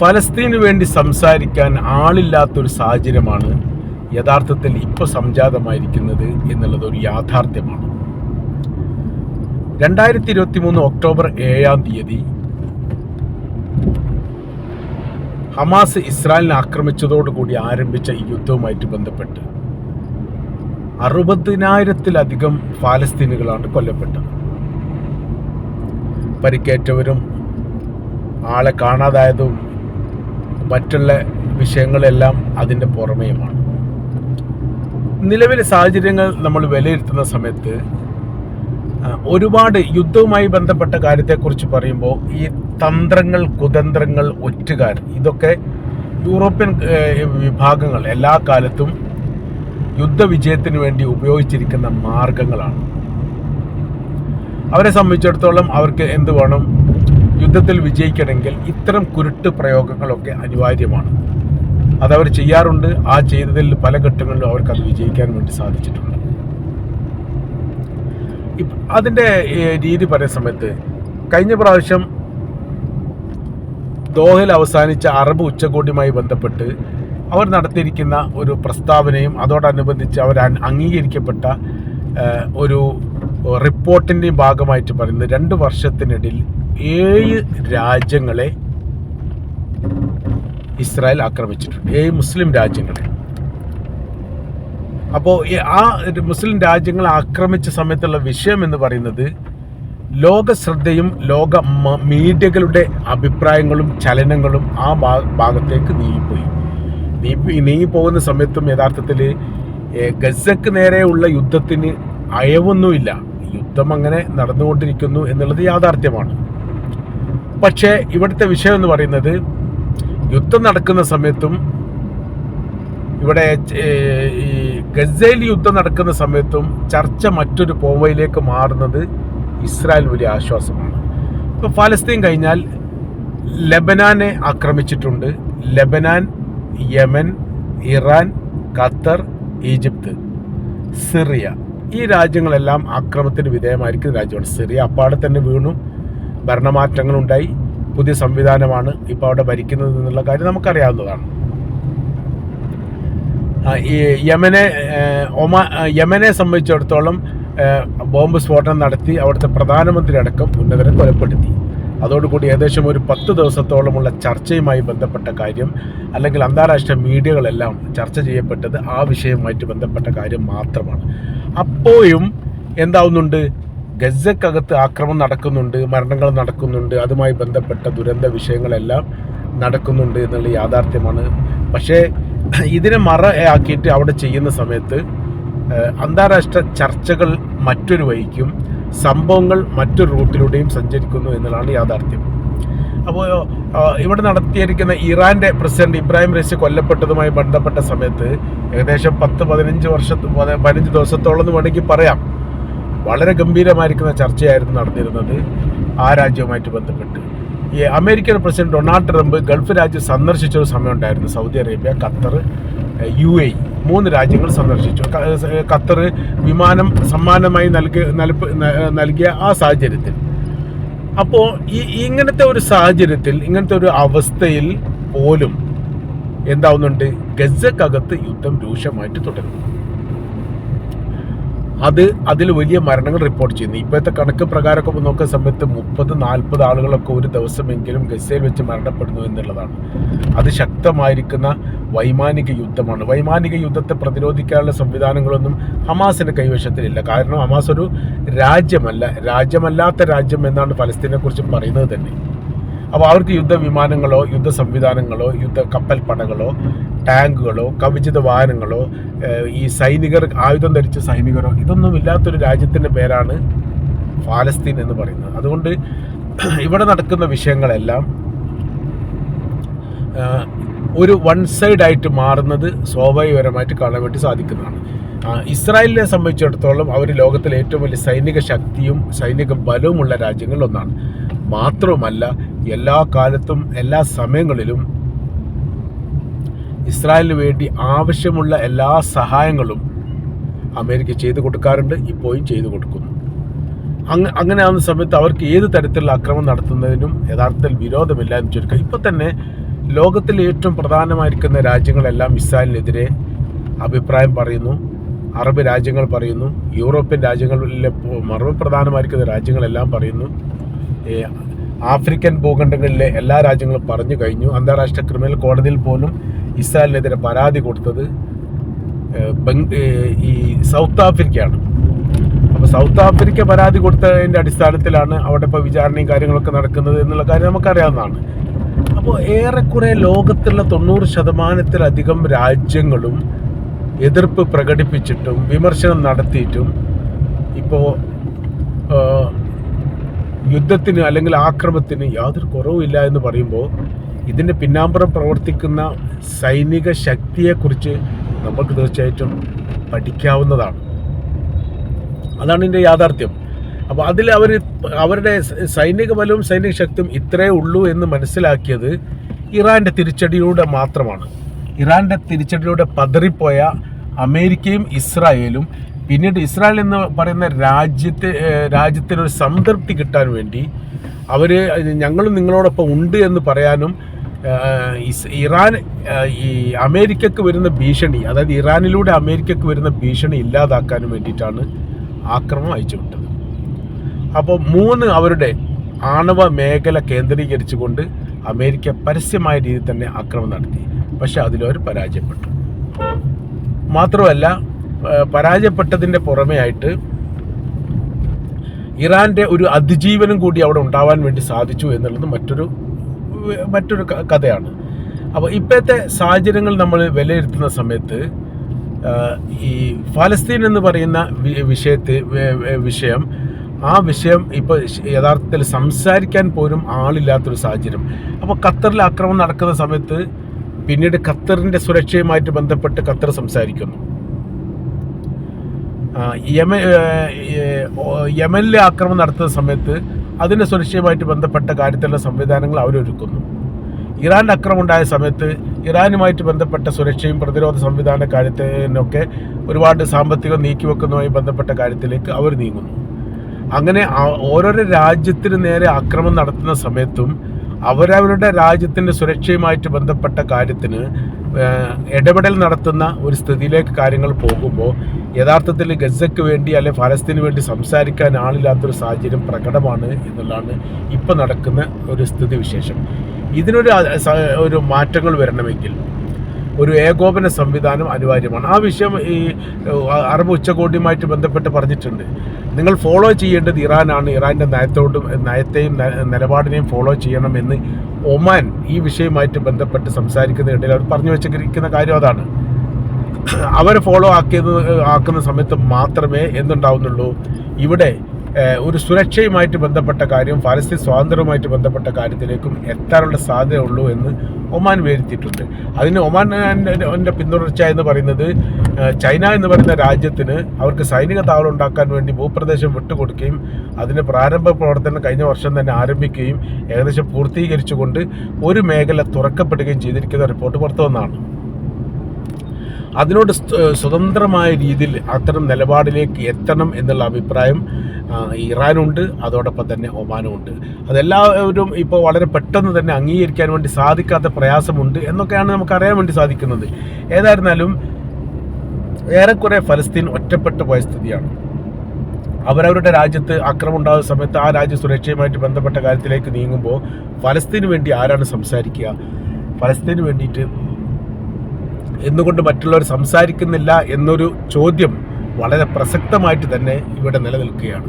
ഫലസ്തീന് വേണ്ടി സംസാരിക്കാൻ ആളില്ലാത്തൊരു സാഹചര്യമാണ് യഥാർത്ഥത്തിൽ ഇപ്പോൾ സംജാതമായിരിക്കുന്നത് എന്നുള്ളത് ഒരു യാഥാർത്ഥ്യമാണ്. രണ്ടായിരത്തി ഇരുപത്തി മൂന്ന് ഒക്ടോബർ ഏഴാം തീയതി ഹമാസ് ഇസ്രായേലിനെ ആക്രമിച്ചതോടുകൂടി ആരംഭിച്ച ഈ യുദ്ധവുമായിട്ട് ബന്ധപ്പെട്ട് അറുപതിനായിരത്തിലധികം ഫാലസ്തീനുകളാണ് കൊല്ലപ്പെട്ടത്. പരിക്കേറ്റവരും ആളെ കാണാതായതും മറ്റുള്ള വിഷയങ്ങളെല്ലാം അതിന്റെ പുറമേയുമാണ്. നിലവിലെ സാഹചര്യങ്ങൾ നമ്മൾ വിലയിരുത്തുന്ന സമയത്ത് ഒരുപാട് യുദ്ധവുമായി ബന്ധപ്പെട്ട കാര്യത്തെക്കുറിച്ച് പറയുമ്പോൾ ഈ തന്ത്രങ്ങൾ കുതന്ത്രങ്ങൾ ഒറ്റുകാർ ഇതൊക്കെ യൂറോപ്യൻ വിഭാഗങ്ങൾ എല്ലാ കാലത്തും യുദ്ധവിജയത്തിന് വേണ്ടി ഉപയോഗിച്ചിരിക്കുന്ന മാർഗങ്ങളാണ്. അവരെ സംബന്ധിച്ചിടത്തോളം അവർക്ക് എന്ത് വേണം? യുദ്ധത്തിൽ വിജയിക്കണമെങ്കിൽ ഇത്തരം കുരുട്ട് പ്രയോഗങ്ങളൊക്കെ അനിവാര്യമാണ്. അതവർ ചെയ്യാറുണ്ട്. ആ ചെയ്തതിൽ പല ഘട്ടങ്ങളിലും അവർക്ക് അത് വിജയിക്കാൻ വേണ്ടി സാധിച്ചിട്ടുണ്ട്. അതിന്റെ രീതി പറയുന്ന സമയത്ത് കഴിഞ്ഞ പ്രാവശ്യം ദോഹയിൽ അവസാനിച്ച അറബ് ഉച്ചകോടിയുമായി ബന്ധപ്പെട്ട് അവർ നടത്തിയിരിക്കുന്ന ഒരു പ്രസ്താവനയും അതോടനുബന്ധിച്ച് അവർ അംഗീകരിക്കപ്പെട്ട ഒരു റിപ്പോർട്ടിന്റെയും ഭാഗമായിട്ട് പറയുന്നത് രണ്ട് വർഷത്തിനിടയിൽ ഏഴ് രാജ്യങ്ങളെ ഇസ്രായേൽ ആക്രമിച്ചിട്ടുണ്ട്. ഏഴ് മുസ്ലിം രാജ്യങ്ങളെ. അപ്പോൾ ആ മുസ്ലിം രാജ്യങ്ങൾ ആക്രമിച്ച സമയത്തുള്ള വിഷയം എന്ന് പറയുന്നത് ലോക ശ്രദ്ധയും ലോക മീഡിയകളുടെ അഭിപ്രായങ്ങളും ചലനങ്ങളും ആ ഭാഗത്തേക്ക് നീങ്ങിപ്പോയി. നീങ്ങി നീങ്ങിപ്പോകുന്ന സമയത്തും യഥാർത്ഥത്തിൽ ഗസക്ക് നേരെയുള്ള യുദ്ധത്തിന് അയവൊന്നുമില്ല. യുദ്ധം അങ്ങനെ നടന്നുകൊണ്ടിരിക്കുന്നു എന്നുള്ളത് യാഥാർത്ഥ്യമാണ്. പക്ഷേ ഇവിടുത്തെ വിഷയം എന്ന് പറയുന്നത് യുദ്ധം നടക്കുന്ന സമയത്തും ഇവിടെ ഈ ഗസയിൽ യുദ്ധം നടക്കുന്ന സമയത്തും ചർച്ച മറ്റൊരു പോവയിലേക്ക് മാറുന്നത് ഇസ്രായേൽ വലിയ ആശ്വാസമാണ്. ഇപ്പോൾ ഫലസ്തീൻ കഴിഞ്ഞാൽ ലബനാനെ ആക്രമിച്ചിട്ടുണ്ട്. Lebanon Yemen Iran Qatar Egypt Syria. ഈ രാജ്യങ്ങളെല്ലാം ആക്രമത്തിന് വിധേയമായിരിക്കുന്ന രാജ്യമാണ് സിറിയ. അപ്പാടെ തന്നെ വീണു. ഭരണമാറ്റങ്ങളുണ്ടായി. പുതിയ സംവിധാനമാണ് ഇപ്പോൾ അവിടെ ഭരിക്കുന്നത് എന്നുള്ള കാര്യം നമുക്കറിയാവുന്നതാണ്. യമനെ ഒമ യമനെ സംബന്ധിച്ചിടത്തോളം ബോംബ് സ്ഫോടനം നടത്തി അവിടുത്തെ പ്രധാനമന്ത്രി അടക്കം ഉന്നതരെ കൊലപ്പെടുത്തി. അതോടുകൂടി ഏകദേശം ഒരു പത്ത് ദിവസത്തോളമുള്ള ചർച്ചയുമായി ബന്ധപ്പെട്ട കാര്യം അല്ലെങ്കിൽ അന്താരാഷ്ട്ര മീഡിയകളെല്ലാം ചർച്ച ചെയ്യപ്പെട്ടത് ആ വിഷയവുമായിട്ട് ബന്ധപ്പെട്ട കാര്യം മാത്രമാണ്. അപ്പോഴും എന്താവുന്നുണ്ട്? ഗസക്കകത്ത് ആക്രമണം നടക്കുന്നുണ്ട് മരണങ്ങൾ നടക്കുന്നുണ്ട് അതുമായി ബന്ധപ്പെട്ട ദുരന്ത വിഷയങ്ങളെല്ലാം നടക്കുന്നുണ്ട് എന്നുള്ള യാഥാർത്ഥ്യമാണ്. പക്ഷേ ഇതിനെ മറ ആക്കിയിട്ട് അവിടെ ചെയ്യുന്ന സമയത്ത് അന്താരാഷ്ട്ര ചർച്ചകൾ മറ്റൊരു വഴിക്കും സംഭവങ്ങൾ മറ്റൊരു റൂട്ടിലൂടെയും സഞ്ചരിക്കുന്നു എന്നുള്ളതാണ് യാഥാർത്ഥ്യം. അപ്പോൾ ഇവിടെ നടത്തിയിരിക്കുന്ന ഇറാന്റെ പ്രസിഡന്റ് ഇബ്രാഹിം റൈസി കൊല്ലപ്പെട്ടതുമായി ബന്ധപ്പെട്ട സമയത്ത് ഏകദേശം പത്ത് പതിനഞ്ച് വർഷത്ത് പതി- പതിനഞ്ച് ദിവസത്തോളം എന്ന് വേണമെങ്കിൽ പറയാം. വളരെ ഗംഭീരമായിരിക്കുന്ന ചർച്ചയായിരുന്നു നടന്നിരുന്നത് ആ രാജ്യവുമായിട്ട് ബന്ധപ്പെട്ട്. ഈ American president Donald Trump Gulf രാജ്യം സന്ദർശിച്ച ഒരു സമയമുണ്ടായിരുന്നു. Saudi Arabia Qatar U A മൂന്ന് രാജ്യങ്ങൾ സന്ദർശിച്ചു. ഖത്തർ വിമാനം സമ്മാനമായി നൽകി നൽകിയ ആ സാഹചര്യത്തിൽ. അപ്പോൾ ഈ ഇങ്ങനത്തെ ഒരു സാഹചര്യത്തിൽ ഇങ്ങനത്തെ ഒരു അവസ്ഥയിൽ പോലും എന്താവുന്നുണ്ട്? ഗസക്കകത്ത് യുദ്ധം രൂക്ഷമായിട്ട് തുടരുന്നു അത് അതിൽ വലിയ മരണങ്ങൾ റിപ്പോർട്ട് ചെയ്യുന്നു. ഇപ്പോഴത്തെ കണക്ക് പ്രകാരമൊക്കെ നോക്കുന്ന സമയത്ത് മുപ്പത് നാൽപ്പത് ആളുകളൊക്കെ ഒരു ദിവസമെങ്കിലും ഗസയിൽ വെച്ച് മരണപ്പെടുന്നു എന്നുള്ളതാണ്. അത് ശക്തമായിരിക്കുന്ന വൈമാനിക യുദ്ധമാണ്. വൈമാനിക യുദ്ധത്തെ പ്രതിരോധിക്കാനുള്ള സംവിധാനങ്ങളൊന്നും ഹമാസിന്റെ കൈവശത്തിലില്ല. കാരണം ഹമാസ് ഒരു രാജ്യമല്ല. രാജ്യമല്ലാത്ത രാജ്യം എന്നാണ് ഫലസ്തീനെ കുറിച്ച് പറയുന്നത് തന്നെ. അപ്പോൾ അവർക്ക് യുദ്ധ വിമാനങ്ങളോ യുദ്ധ സംവിധാനങ്ങളോ യുദ്ധ കപ്പൽപ്പടകളോ ടാങ്കുകളോ കവിചിത വാഹനങ്ങളോ ഈ സൈനികർ ആയുധം ധരിച്ച സൈനികരോ ഇതൊന്നും ഇല്ലാത്തൊരു രാജ്യത്തിന്റെ പേരാണ് ഫാലസ്തീൻ എന്ന് പറയുന്നത്. അതുകൊണ്ട് ഇവിടെ നടക്കുന്ന വിഷയങ്ങളെല്ലാം ഒരു വൺ സൈഡ് ആയിട്ട് മാറുന്നത് സ്വാഭാവികപരമായിട്ട് കാണാൻ വേണ്ടി സാധിക്കുന്നതാണ്. ഇസ്രായേലിനെ സംബന്ധിച്ചിടത്തോളം അവർ ലോകത്തിലെ ഏറ്റവും വലിയ സൈനിക ശക്തിയും സൈനിക ബലവുമുള്ള രാജ്യങ്ങളിൽ ഒന്നാണ്. മാത്രവുമല്ല എല്ലാ കാലത്തും എല്ലാ സമയങ്ങളിലും ഇസ്രായേലിന് വേണ്ടി ആവശ്യമുള്ള എല്ലാ സഹായങ്ങളും അമേരിക്ക ചെയ്തു കൊടുക്കാറുണ്ട് ഇപ്പോഴും ചെയ്തു കൊടുക്കുന്നു. അങ്ങ അങ്ങനെ ആവുന്ന സമയത്ത് അവർക്ക് ഏത് തരത്തിലുള്ള അക്രമം നടത്തുന്നതിനും യഥാർത്ഥത്തിൽ വിരോധമില്ല എന്ന് ചുരുക്കം. ഇപ്പൊ തന്നെ ലോകത്തിൽ ഏറ്റവും പ്രധാനമായിരിക്കുന്ന രാജ്യങ്ങളെല്ലാം ഇസ്രായേലിനെതിരെ അഭിപ്രായം പറയുന്നു. അറബ് രാജ്യങ്ങൾ പറയുന്നു. യൂറോപ്യൻ രാജ്യങ്ങളിലെ മറുപടി പ്രധാനമായിരിക്കുന്ന രാജ്യങ്ങളെല്ലാം പറയുന്നു. ആഫ്രിക്കൻ ഭൂഖണ്ഡങ്ങളിലെ എല്ലാ രാജ്യങ്ങളും പറഞ്ഞു കഴിഞ്ഞു. അന്താരാഷ്ട്ര ക്രിമിനൽ കോടതിയിൽ പോലും ഇസ്രായേലിനെതിരെ പരാതി കൊടുത്തത് ഈ സൗത്ത് ആഫ്രിക്കയാണ്. അപ്പോൾ സൗത്ത് ആഫ്രിക്ക പരാതി കൊടുത്തതിന്റെ അടിസ്ഥാനത്തിലാണ് അവിടെ ഇപ്പോൾ വിചാരണയും കാര്യങ്ങളൊക്കെ നടക്കുന്നത് എന്നുള്ള കാര്യം നമുക്കറിയാവുന്നതാണ്. അപ്പോൾ ഏറെക്കുറെ ലോകത്തുള്ള തൊണ്ണൂറ് ശതമാനത്തിലധികം രാജ്യങ്ങളും എതിർപ്പ് പ്രകടിപ്പിച്ചിട്ടും വിമർശനം നടത്തിയിട്ടും ഇപ്പോൾ യുദ്ധത്തിന് അല്ലെങ്കിൽ ആക്രമത്തിന് യാതൊരു കുറവുമില്ല എന്ന് പറയുമ്പോൾ ഇതിന്റെ പിന്നാമ്പുറം പ്രവർത്തിക്കുന്ന സൈനിക ശക്തിയെക്കുറിച്ച് നമുക്ക് തീർച്ചയായിട്ടും പഠിക്കാവുന്നതാണ്. അതാണ് ഇതിന്റെ യാഥാർത്ഥ്യം. അപ്പോൾ അതിൽ അവർ അവരുടെ സൈനിക ബലവും സൈനിക ശക്തിയും ഇത്രേ ഉള്ളൂ എന്ന് മനസ്സിലാക്കിയത് ഇറാന്റെ തിരിച്ചടിയിലൂടെ മാത്രമാണ്. ഇറാന്റെ തിരിച്ചടിയിലൂടെ പതറിപ്പോയ അമേരിക്കയും ഇസ്രായേലും പിന്നീട് ഇസ്രായേൽ എന്ന് പറയുന്ന രാജ്യത്തെ രാജ്യത്തിനൊരു സംതൃപ്തി കിട്ടാൻ വേണ്ടി അവർ ഞങ്ങളും നിങ്ങളോടൊപ്പം ഉണ്ട് എന്ന് പറയാനും ഇറാൻ ഈ അമേരിക്കക്ക് വരുന്ന ഭീഷണി അതായത് ഇറാനിലൂടെ അമേരിക്കക്ക് വരുന്ന ഭീഷണി ഇല്ലാതാക്കാനും വേണ്ടിയിട്ടാണ് ആക്രമണം അയച്ചുവിട്ടത്. അപ്പോൾ മൂന്ന് അവരുടെ ആണവ മേഖല കേന്ദ്രീകരിച്ചുകൊണ്ട് അമേരിക്ക പരസ്യമായ രീതിയിൽ തന്നെ ആക്രമണം നടത്തി. പക്ഷെ അതിലവർ പരാജയപ്പെട്ടു. മാത്രമല്ല പരാജയപ്പെട്ടതിന്റെ പുറമെയായിട്ട് ഇറാന്റെ ഒരു അതിജീവനം കൂടി അവിടെ ഉണ്ടാവാൻ വേണ്ടി സാധിച്ചു എന്നുള്ളത് മറ്റൊരു മറ്റൊരു കഥയാണ്. അപ്പോൾ ഇപ്പോഴത്തെ സാഹചര്യങ്ങൾ നമ്മൾ വിലയിരുത്തുന്ന സമയത്ത് ഈ ഫലസ്തീൻ എന്ന് പറയുന്ന വിഷയത്തെ വിഷയം ആ വിഷയം ഇപ്പോൾ യഥാർത്ഥത്തിൽ സംസാരിക്കാൻ പോലും ആളില്ലാത്തൊരു സാഹചര്യം. അപ്പോൾ ഖത്തറിൽ ആക്രമണം നടക്കുന്ന സമയത്ത് പിന്നീട് ഖത്തറിന്റെ സുരക്ഷയുമായിട്ട് ബന്ധപ്പെട്ട് ഖത്തർ സംസാരിക്കുന്നു. യമൻ യമനിലെ ആക്രമണം നടത്തുന്ന സമയത്ത് അതിന്റെ സുരക്ഷയുമായിട്ട് ബന്ധപ്പെട്ട കാര്യത്തിലുള്ള സംവിധാനങ്ങൾ അവരൊരുക്കുന്നു. ഇറാൻ അക്രമം ഉണ്ടായ സമയത്ത് ഇറാനുമായിട്ട് ബന്ധപ്പെട്ട സുരക്ഷയും പ്രതിരോധ സംവിധാന കാര്യത്തിനൊക്കെ ഒരുപാട് സാമ്പത്തികം നീക്കിവെക്കുന്നതുമായി ബന്ധപ്പെട്ട കാര്യത്തിലേക്ക് അവർ നീങ്ങുന്നു. അങ്ങനെ ഓരോരോ രാജ്യത്തിന് നേരെ ആക്രമണം നടത്തുന്ന സമയത്തും അവരവരുടെ രാജ്യത്തിന്റെ സുരക്ഷയുമായിട്ട് ബന്ധപ്പെട്ട കാര്യത്തിന് ഇടപെടൽ നടത്തുന്ന ഒരു സ്ഥിതിയിലേക്ക് കാര്യങ്ങൾ പോകുമ്പോൾ യഥാർത്ഥത്തിൽ ഗസയ്ക്ക് വേണ്ടി അല്ലെ ഫലസ്തീന് വേണ്ടി സംസാരിക്കാൻ ആളില്ലാത്തൊരു സാഹചര്യം പ്രകടമാണ് എന്നുള്ളതാണ് ഇപ്പം നടക്കുന്ന ഒരു സ്ഥിതിവിശേഷം ഇതിനൊരു ഒരു മാറ്റങ്ങൾ വരണമെങ്കിൽ ഒരു ഏകോപന സംവിധാനം അനിവാര്യമാണ്. ആ വിഷയം ഈ അറബ് ഉച്ചകോടിയുമായിട്ട് ബന്ധപ്പെട്ട് പറഞ്ഞിട്ടുണ്ട്. നിങ്ങൾ ഫോളോ ചെയ്യേണ്ടത് ഇറാനാണ്. ഇറാന്റെ നയത്തോടും നയത്തെയും നിലപാടിനെയും ഫോളോ ചെയ്യണമെന്ന് ഒമാൻ ഈ വിഷയവുമായിട്ട് ബന്ധപ്പെട്ട് സംസാരിക്കുന്നതിനിടയിൽ അവർ പറഞ്ഞു വെച്ചിരിക്കുന്ന കാര്യം അതാണ്. അവരെ ഫോളോ ആക്കിയത് ആക്കുന്ന സമയത്ത് മാത്രമേ എന്തുണ്ടാവുന്നുള്ളൂ. ഇവിടെ ഒരു സുരക്ഷയുമായിട്ട് ബന്ധപ്പെട്ട കാര്യം ഫലസ്തീൻ സ്വാതന്ത്ര്യവുമായിട്ട് ബന്ധപ്പെട്ട കാര്യത്തിലേക്കും എത്താനുള്ള സാധ്യതയുള്ളൂ എന്ന് ഒമാൻ വിലയിരുത്തിയിട്ടുണ്ട്. അതിന് ഒമാൻ എന്റെ പിന്തുടർച്ച എന്ന് പറയുന്നത് ചൈന എന്ന് പറയുന്ന രാജ്യത്തിന് അവർക്ക് സൈനിക താവളം ഉണ്ടാക്കാൻ വേണ്ടി ഭൂപ്രദേശം വിട്ടുകൊടുക്കുകയും അതിന് പ്രാരംഭ പ്രവർത്തനം കഴിഞ്ഞ വർഷം തന്നെ ആരംഭിക്കുകയും ഏകദേശം പൂർത്തീകരിച്ചുകൊണ്ട് ഒരു മേഖല തുറക്കപ്പെടുകയും ചെയ്തിരിക്കുന്ന റിപ്പോർട്ട് പുറത്തു വന്നതാണ് അതിനോട് സ്വതന്ത്രമായ രീതിയിൽ അത്തരം നിലപാടിലേക്ക് എത്തണം എന്നുള്ള അഭിപ്രായം ഇറാനുണ്ട്. അതോടൊപ്പം തന്നെ ഒമാനും ഉണ്ട് അതെല്ലാവരും ഇപ്പോൾ വളരെ പെട്ടെന്ന് തന്നെ അംഗീകരിക്കാൻ വേണ്ടി സാധിക്കാത്ത പ്രയാസമുണ്ട് എന്നൊക്കെയാണ് നമുക്ക് അറിയാൻ വേണ്ടി സാധിക്കുന്നത്. ഏതായിരുന്നാലും ഏറെക്കുറെ ഫലസ്തീൻ ഒറ്റപ്പെട്ടു പോയ സ്ഥിതിയാണ്. അവരവരുടെ രാജ്യത്ത് അക്രമം ഉണ്ടാകുന്ന സമയത്ത് ആ രാജ്യ സുരക്ഷയുമായിട്ട് ബന്ധപ്പെട്ട കാര്യത്തിലേക്ക് നീങ്ങുമ്പോൾ ഫലസ്തീന് വേണ്ടി ആരാണ് സംസാരിക്കുക? ഫലസ്തീന് വേണ്ടിയിട്ട് എന്തുകൊണ്ട് മറ്റുള്ളവർ സംസാരിക്കുന്നില്ല എന്നൊരു ചോദ്യം വളരെ പ്രസക്തമായിട്ട് തന്നെ ഇവിടെ നിലനിൽക്കുകയാണ്.